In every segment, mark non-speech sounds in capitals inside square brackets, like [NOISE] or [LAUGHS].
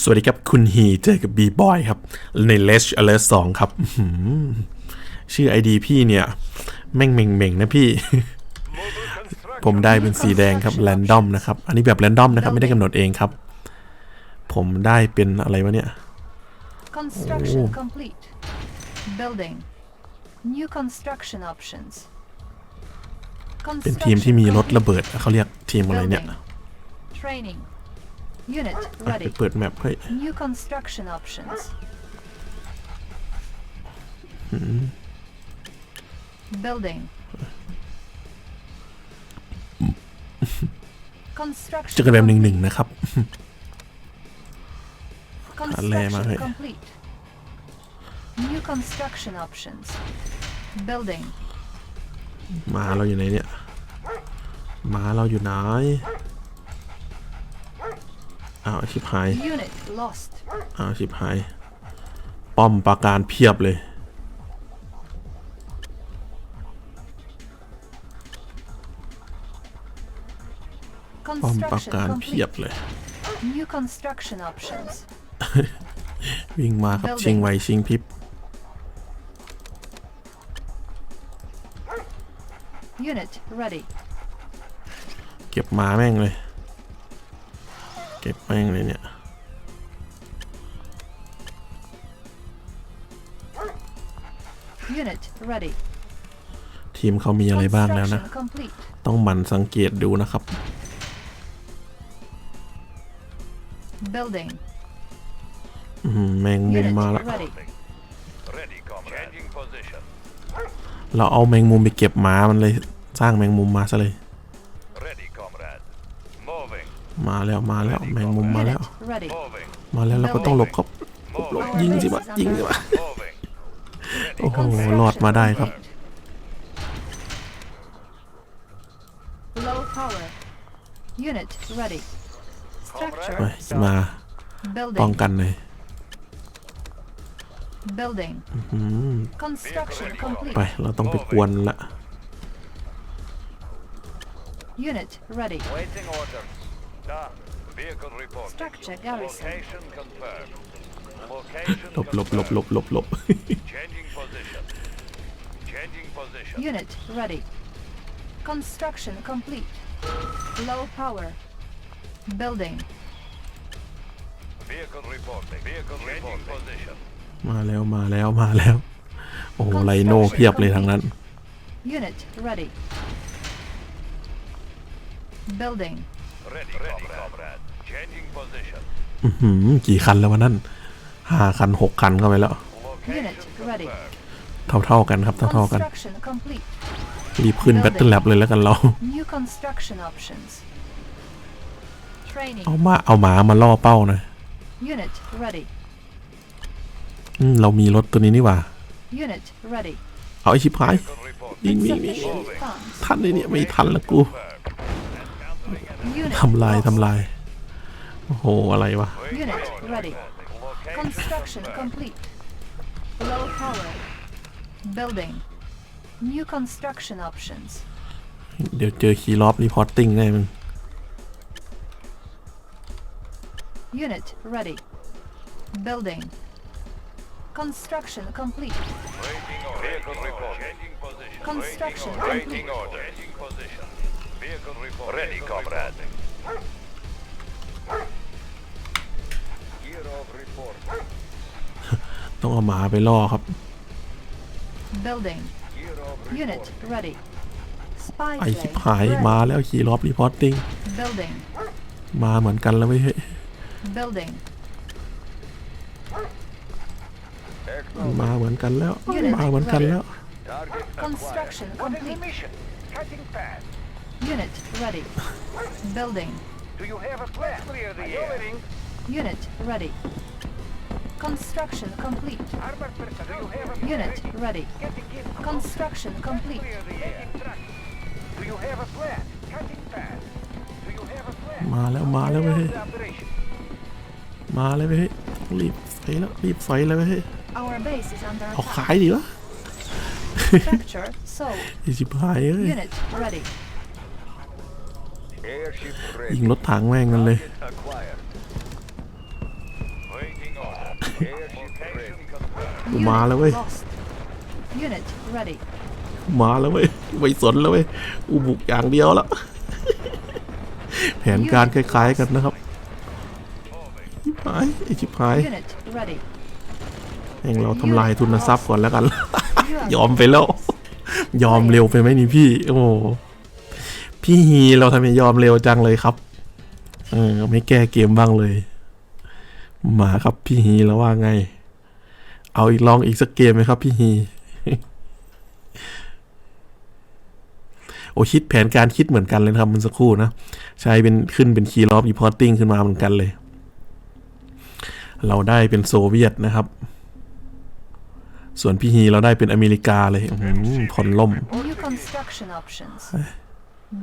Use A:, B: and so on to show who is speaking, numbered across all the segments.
A: สวัสดีครับคุณฮีเจอกับบีบอยครับ ในเลชอเลสสองครับชื่อไอดีพี่เนี่ย แม่งเม่งเม่งนะพี่ ผมได้เป็นสีแดงครับแรนดอมนะครับ อันนี้แบบแรนดอมนะครับ ไม่ได้กำหนดเองครับ ผมได้เป็นอะไรวะเนี่ย Construction complete Building New construction options เป็นทีมที่มีรถระเบิดเขาเรียกทีมอะไรเนี่ยไปเปิดแมปเฮ้ยเจะกันแบบหนึ่งหนึ่งนะครับอะไรมาเฮ้ย New construction options. Building. มาเราอยู่ไหนเนี่ยมาเราอยู่ไหนอ้าวชิบหายอ้าวชิบหายป้อมปราการเพียบเลย ป้อมปราการเพียบเลยวิ่งมากับชิงไวชิงพิบ Unit ready. เก็บมาแม่งเลย เก็บแม่งเลยเนี่ยทีมเขามีอะไรบ้างแล้วนะ ต้องหมั่นสังเกตดูนะครับ Building. แมงมุมมาแล้วเราเอาแมงมุมไปเก็บหมามันเลยสร้างแมงมุมมาซะเลย มาแล้วมาแล้วแมงมุมมาแล้ว มาแล้ว เราก็ต้องหลบครับหลบยิงสิบะยิงสิบะโอ้โหหลอดมาได้ครับมาป้องกันเลยไป เราต้องไปกวนละ Unit ready. Waiting orders. Done. Vehicle report. Structure garrison. Location confirmed. Location หลบหลบหลบหลบหลบหลบ Changing position. Changing position. Unit ready. Construction complete. Low power. Building. Vehicle reporting. Vehicle reporting. position. มาแล้วมาแล้วมาแล้วโอ้ไลโน่เพียบเลยทั้งนั้น Unit ready. building ready comrade changing position กี่คันแล้ววะนั่นห้าคันหกคันก็ไปแล้ว เท่าเท่ากันครับเท่าเท่ากัน รีบขึ้นแบตเตอร์แลบเลยแล้วกันเรา เอามา เอาหมามาล่อเป้านะอืเรามีรถตัวนี้นี่หว่า เอาไอชิบหายยิงมีมทันเลยเนี่ยไม่ทันละกูทำลายทำลาย โอ้โห อะไรวะ Unit ready. Construction complete. Low power. Building. New construction options. เดี๋ยวเจอคีย์ล็อบรีพอร์ตติ้งแน่มึง Unit ready. Building. Construction complete. Waiting order. Vehicle report. Construction complete. Waiting order. Changing position. Ready, comrade. Year of report. ต้องเอาหมาไปล่อครับ Building. Year of Unit report. ready. Spy ไอชิบ plane หายมา ready. แล้วคีรอบรีพอร์ตติ้ง Building. มาเหมือนกันแล้วไม่ใช่ Building. Acknowledge. มาเหมือนกันแล้ว มาเหมือนกันแล้ว Target acquired. Construction complete. Cutting path. Unit ready. Building. Do you have a plan? Clear the air. Unit ready. Construction complete. Unit ready. Construction complete. Do you have a plan? Cutting fast. Do you have a plan? มาแล้วมาแล้วเว้ย Operation. มาแล้วเว้ยรีบไฟแล้วรีบไฟแล้วเว้ย Our base is under oh, attack. ยดีวะ Structure [LAUGHS] ยิงรถถังแม่งกันเลยมาแล้วเว้ย มาแล้วเว้ยไม่สนแล้วเว้ยอุบุกอย่างเดียวแล้ว แผนการคล้ายๆกันนะครับชิบหายไอชิบหายเองเราทำลายทุนทรัพย์ก่อนแล้วกัน ยอมไปแล้ว ยอมเร็วไปไหมนี่พี่ โอ้พี่ฮีเราทำไมยอมเร็วจังเลยครับ เออไม่แก้เกมบ้างเลย มาครับพี่ฮีแล้วว่าไง เอาอีกลองอีกสักเกมไหมครับ พี่ฮีโอคิดแผนการคิดเหมือนกันเลยครับมันสักครู่นะ ใช้เป็นขึ้นเป็นคีย์ลอฟอีพอตติ้งขึ้นมาเหมือนกันเลย เราได้เป็นโซเวียตนะครับ ส่วนพี่ฮีเราได้เป็นอเมริกาเลยผ่อนล่ม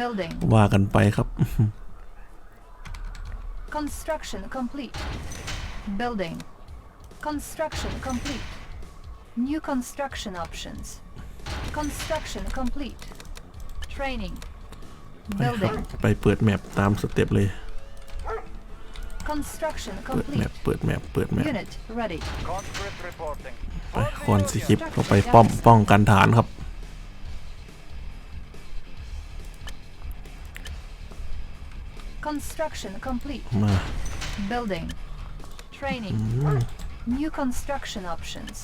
A: Building. ว่ากันไปครับ Construction complete. Building. Construction complete. New construction options. Construction complete. Training. Building. ไปเปิดแมปตามสเต็ป เลย Construction เปิดแม complete. ปเปิดแมป เปิดแมป Unit ready. Conscript reporting. ไปคอนสคริปต์เข้าไปป้อมป้องกันฐานครับ Construction complete. มา Building. Training. New construction options.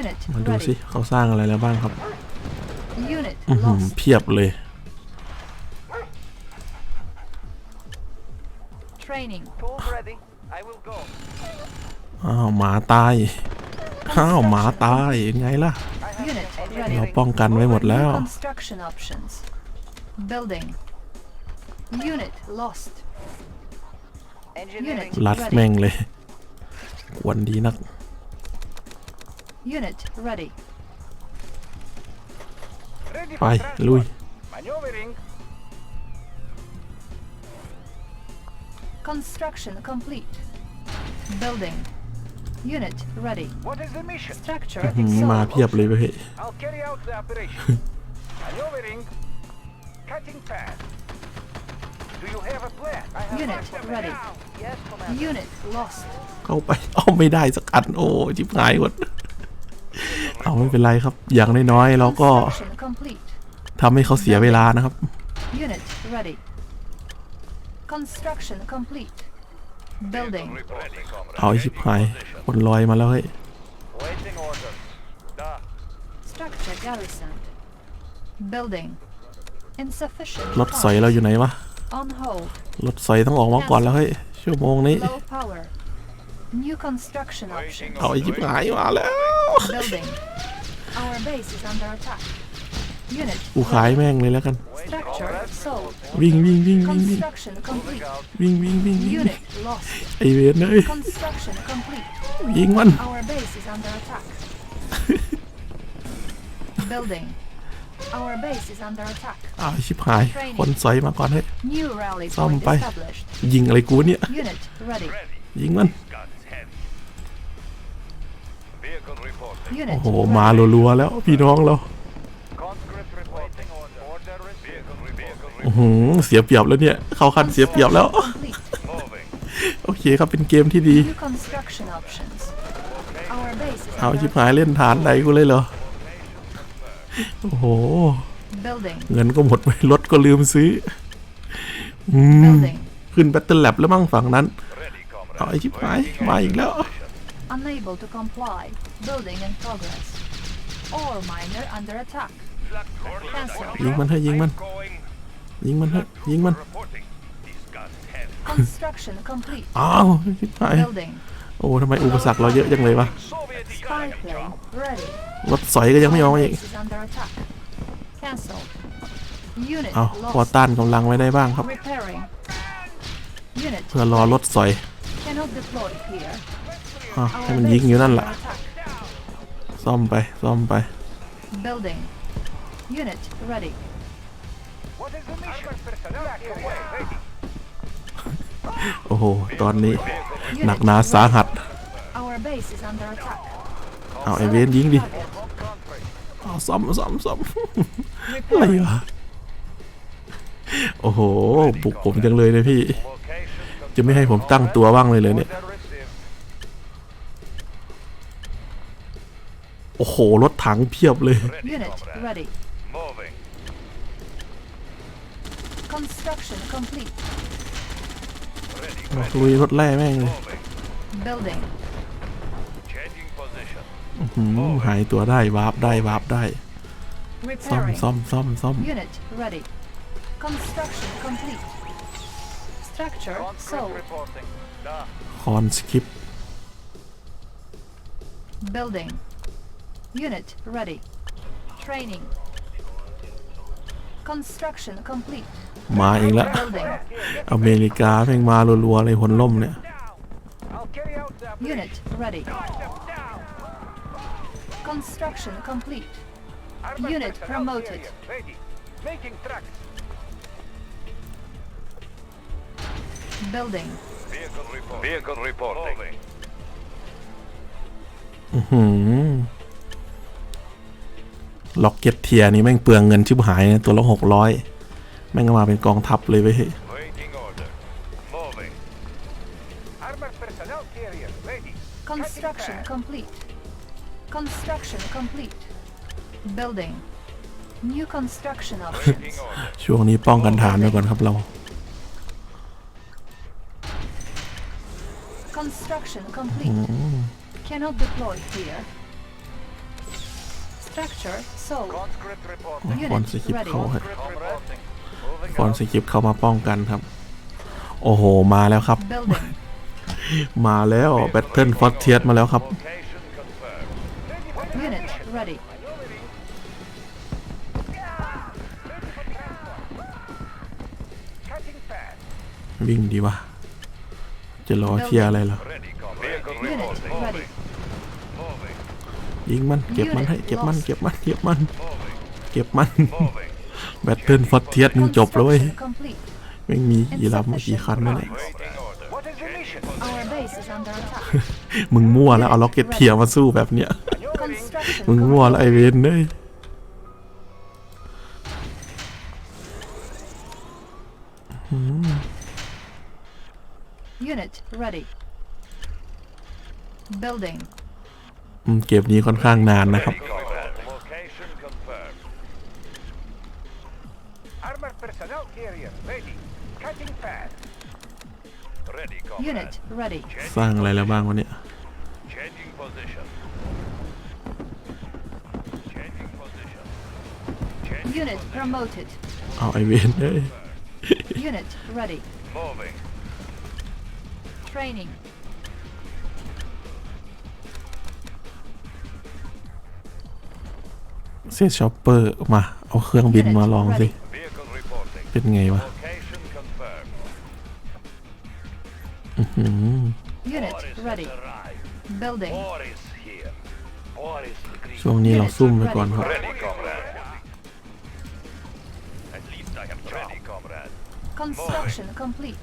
A: Unit ready. มาดูสิเขาสร้างอะไรแล้วบ้างครับ Unit อื้อือ lost. เพียบเลย Training. Tools ready. I will go. อ้าวหมาตายอ้าวหมาตายยังไงล่ะ เราป้องกันไว้หมดแล้ว Building. Unit lost. Unit ready. แม่งเลยวันดีนัก Unit ready. Ready for Maneuvering. Construction complete. Building. Unit ready. What is the mission? Structure i mm-hmm, eh? I'll carry out the operation. [LAUGHS] Maneuvering. Cutting path. เข้าไปเอาไม่ได้สักอัน โอ้ ชิบหายหมดเอาไม่เป็นไรครับ อย่างน้อยๆเราก็ทำให้เขาเสียเวลานะครับเอาชิบหายคนลอยมาแล้วเฮ้ยรถสอยเราอยู่ไหนวะรถใส่ต้องออกมาก่อน แล้วเฮ้ยชั่วโมงนี้เอาไอ้จิบหายมาแล้วอู้ขายแม่งเลยแล้วกันวิ่งวิ่งวิ่งวิ่งวิ่งวิ่งวิ่งวิ่งวิ่งไอเวนเลยยิงมันอาชิบหาย คนใสมาก่อนเฮ้ยซ่อมไป ยิงอะไรกูเนี่ย ยิงมัน โอ้โหมาลัวๆแล้ว พี่น้องเราโอ้โหเสียเปียบแล้วเนี่ย เขาคันเสียเปียบแล้ว โอเคครับเป็นเกมที่ดีเอาชิบหายเล่นฐานไหนกูเลยเหรอโอ้โห building เงินก็หมดไปรถก็ลืมซื้ออืม building ขึ้นแบตเตอร์แลบแล้วมั่งฝั่งนั้นเอาไอ้ชิบหาย มาอีกแล้ว unable to comply building in progress ore miner under attack cancel ยิงมันเถอะยิงมันยิงมันเถอะยิงมัน construction complete อ้าวชิบหาย building โอ้ทำไมอุปสรรคเราเยอะจังเลยวะรถสอยก็ยังไม่ยอมอีกเอาพอต้านกำลังไว้ได้บ้างครับ เพื่อรอรถสอยอให้มันยิงอยู่นั่นแหละซ่อมไปซ่อมไป โอ้โห ตอนนี้หนักหนาสาหัสเอาไอเวนยิงดิเอาซ้ำซ้ำซ้ำอะไรวะ โอ้โห ปลุกผมจังเลยนะพี่ จะไม่ให้ผมตั้งตัวบ้างเลยเลยเนี่ย โอ้โห รถถังเพียบเลยโมาลุยรถแร่แม่งเลยหืมหายตัวได้วาบได้วาบได้ ซ่อมซ่อมซ่อมซ่อมคอนสคริปต์ Construction complete. Building. Unit ready. Construction complete. Unit promoted. Building. Vehicle reporting. อื้อหือ mm-hmm. ล็อกเก็ตเทียนี่แม่งเปลืองเงินชิบหายนะตัวละหกร้อยแม่งมาเป็นกองทัพเลยไปเว้ช่วงนี้ป้องกันฐานไปก่อนครับเรา Construction complete. Cannot deploy here. Structure ฟอนสกิปเข้าับฟอนสกิปเข้ามาป้องกันครับ โอ้โห มาแล้วครับ มาแล้ว แบทเทิลฟอสเทียสมาแล้วครับ วิ่งดีวะจะรอเทียอะไรเหรอยิงมันเก็บมันให้เก็บมันเก็บมันเก็บมันเก็บมันแบตเทิลฟอสเทียสมึงจบเลยไม่มีอีรับมอกี่คันนม่นเมึงมั่วแล้วเอาล็อกเก็ตเทียมาสู้แบบเนี้ย มึงมั่วไอเวนเลยยูนิต ready building เกมนี้ค่อนข้างนานนะครับสร้างอะไรแล้วบ้างวันนี้เอาไอเวนเลยเซตชอปเปอร์มาเอาเครื่องบินมาลองสิเป็นไงวะช่วงนี้เราซุ่มไปก่อนครับ Construction c o m p l e t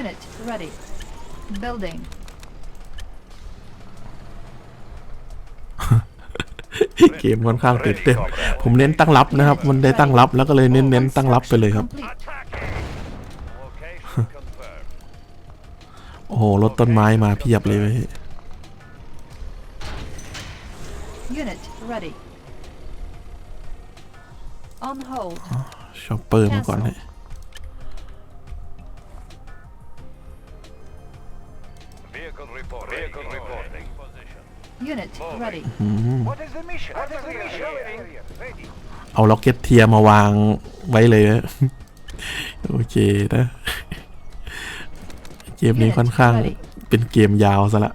A: Unit ready. Building. เกมค่อนข้างตื่นเต้นผมเน้นตั้งรับนะครับ มันได้ตั้งรับ แล้วก็เลยเน้นเน้นตั้งรับไปเลยครับ โอ้โห รถต้นไม้มาเพียบเลยไีชอปเปอร์มาก่อนเลย Unit ready. เอาล็อกเก็ตเทียมาวางไว้เลยนะโอเคนะเกมนี้ค่อนข้างเป็นเกมยาวซะละ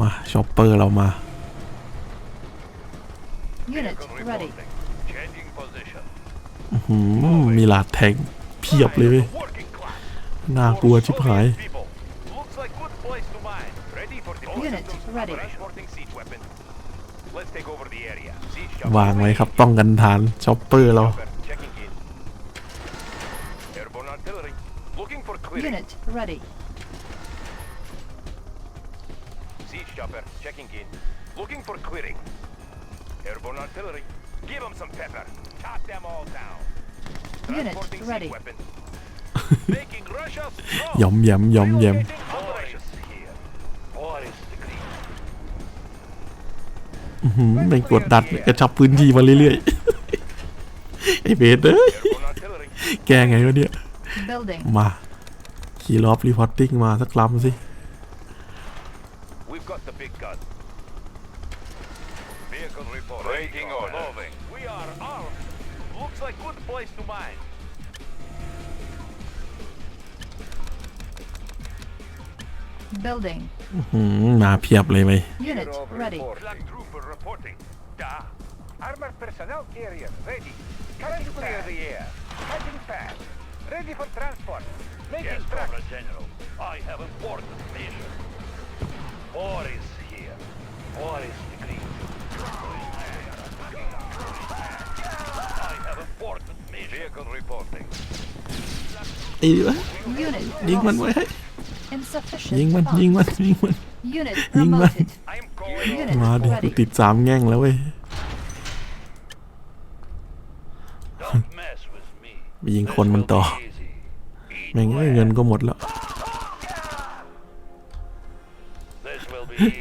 A: มา ช็อปเปอร์เรามา u มีหลาดแทงเพียบเลยเว้ยน่ากลัวชิบหายวางไว้ครับต้องกันฐานช็อปเปอร์เราเย้ำยอมย้ืยเป็นกดดันกระชับพื้นที่มาเรื่อยๆไอเบสเอ้ยแกไงวะเนี่ยมาขี่รอบรีพอร์ตติ้งมาสักลำสิเ Looks like good place to mine. Building. อื้อหือมาเพียบเลยไป mm-hmm, Unit ready. Flag trooper reporting. Da. Armored personnel carrier ready. Cutting clear the air. Cutting fast. Ready for transport. Making yes, tracks. General. I have important vision. War is here. War is decreed. I have important mission. Vehicle reporting. ไอ้วะ Unit ยิงมันไว้ lost. ยิงมัน ยิงมัน ยิงมัน ยิงมัน มาดิกูติดสามแง่งแล้วเว้ยไปยิงคนมันต่อ แม่งเงินก็หมดแล้ว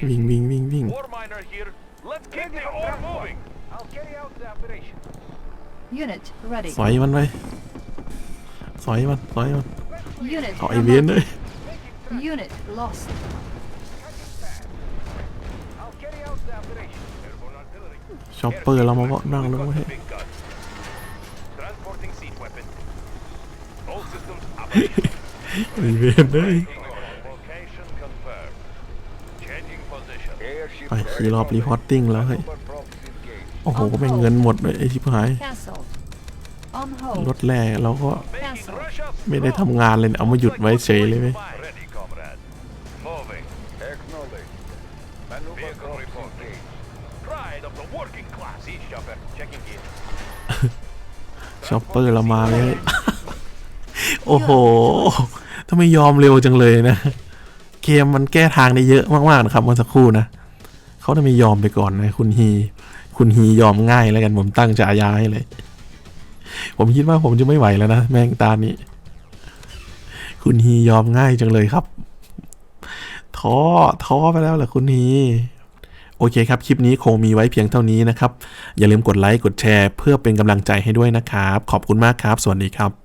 A: วิ่งวิ่งวิ่งวิ่งสอยมันไปสอยมันสอยมันเอไอเวียนเลย Unit lost. ชอปเปอร์เรามาบอกนั่งลงมาเห็เวียได้ไปขีรอบรีพอร์ติ้งแล้วเฮ้ยโอ้โหก็ไม่เงินหมดเไอชิบหายรถแรกเราก็ไม่ได้ทำงานเลยเอามาหยุดไว้เฉยเลยไหมช็อปเปอร์เรามาเลยโอ้โห ทำไมยอมเร็วจังเลยนะ เกมมันแก้ทางได้เยอะมากๆนะครับเมื่อสักครู่นะเขาจะไม่ยอมไปก่อนนะคุณฮี คุณฮียอมง่ายแล้วกัน ผมตั้งจะอายาให้เลย ผมคิดว่าผมจะไม่ไหวแล้วนะ แมงตานี้ คุณฮียอมง่ายจังเลยครับ ท้อท้อไปแล้วแหละคุณฮีโอเคครับ คลิปนี้คงมีไว้เพียงเท่านี้นะครับ อย่าลืมกดไลค์ กดแชร์เพื่อเป็นกำลังใจให้ด้วยนะครับ ขอบคุณมากครับ สวัสดีครับ